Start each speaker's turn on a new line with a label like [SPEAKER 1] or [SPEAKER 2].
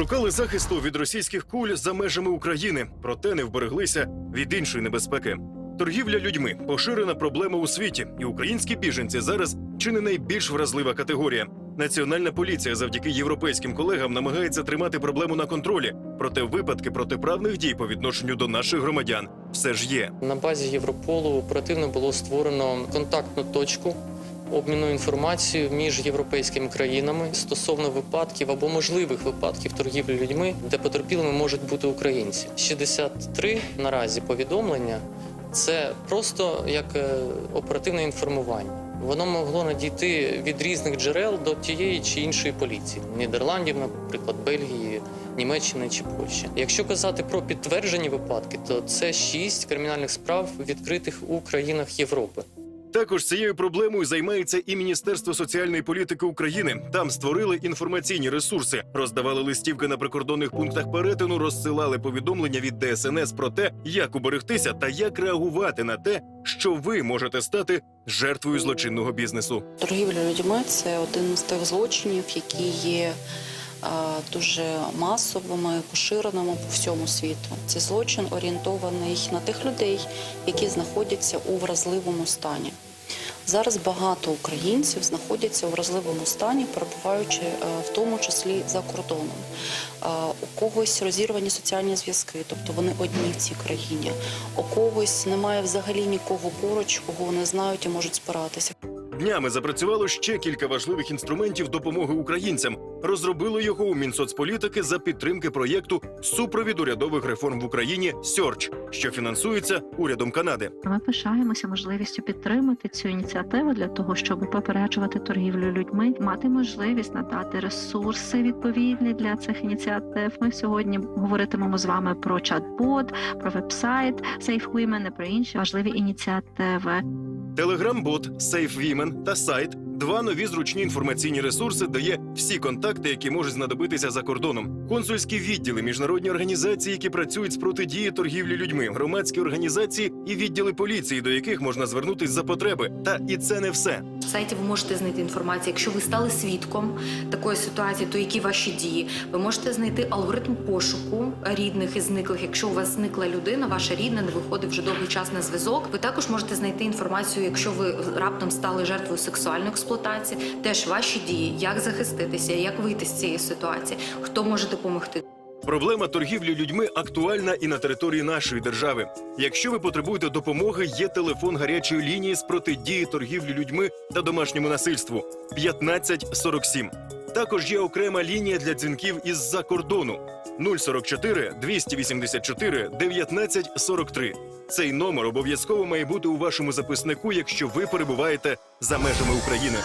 [SPEAKER 1] Шукали захисту від російських куль за межами України, проте не вбереглися від іншої небезпеки. Торгівля людьми поширена проблема у світі, і українські біженці зараз чи не найбільш вразлива категорія. Національна поліція завдяки європейським колегам намагається тримати проблему на контролі. Проте випадки протиправних дій по відношенню до наших громадян все ж є.
[SPEAKER 2] На базі Європолу оперативно було створено контактну точку обміну інформацією між європейськими країнами стосовно випадків або можливих випадків торгівлі людьми, де потерпілими можуть бути українці. 63 наразі повідомлення це просто як е, оперативне інформування. Воно могло надійти від різних джерел до тієї чи іншої поліції Нідерландів, наприклад, Бельгії, Німеччини чи Польщі. Якщо казати про підтверджені випадки, то це шість кримінальних справ відкритих у країнах Європи.
[SPEAKER 1] Також цією проблемою займається і Міністерство соціальної політики України. Там створили інформаційні ресурси, роздавали листівки на прикордонних пунктах перетину, розсилали повідомлення від ДСНС про те, як уберегтися та як реагувати на те, що ви можете стати жертвою злочинного бізнесу.
[SPEAKER 3] Торгівля людьми це один з тих злочинів, які є дуже масовими, поширеними по всьому світу. Це злочин орієнтований на тих людей, які знаходяться у вразливому стані. Зараз багато українців знаходяться у вразливому стані, перебуваючи е, в тому числі за кордоном. Е, У когось розірвані соціальні зв'язки, тобто вони одні в цій країні. У когось немає взагалі нікого поруч, кого вони знають і можуть спиратися.
[SPEAKER 1] Днями запрацювало ще кілька важливих інструментів допомоги українцям. Розробило його у Мінсоцполітики за підтримки проєкту Супровід урядових реформ в Україні Сьорч, що фінансується урядом Канади.
[SPEAKER 4] Ми пишаємося можливістю підтримати цю ініціативу для того, щоб попереджувати торгівлю людьми, мати можливість надати ресурси відповідні для цих ініціатив. Ми сьогодні говоритимемо з вами про чат-бот, про веб-сайт Safe Women і про інші важливі ініціативи.
[SPEAKER 1] Телеграм-бот, SafeWomen та сайт два нові зручні інформаційні ресурси дає всі контакти, які можуть знадобитися за кордоном. Консульські відділи, міжнародні організації, які працюють з протидії торгівлі людьми, громадські організації і відділи поліції, до яких можна звернутись за потреби. Та і це не все.
[SPEAKER 5] Сайті ви можете знайти інформацію. Якщо ви стали свідком такої ситуації, то які ваші дії? Ви можете знайти алгоритм пошуку рідних і зниклих. Якщо у вас зникла людина, ваша рідна не виходить вже довгий час на зв'язок. Ви також можете знайти інформацію, якщо ви раптом стали жертвою сексуальної експлуатації. Теж ваші дії, як захиститися, як вийти з цієї ситуації, хто може допомогти.
[SPEAKER 1] Проблема торгівлі людьми актуальна і на території нашої держави. Якщо ви потребуєте допомоги, є телефон гарячої лінії з протидії торгівлі людьми та домашньому насильству 1547. Також є окрема лінія для дзвінків із-за кордону 044 284 1943. Цей номер обов'язково має бути у вашому записнику, якщо ви перебуваєте за межами України.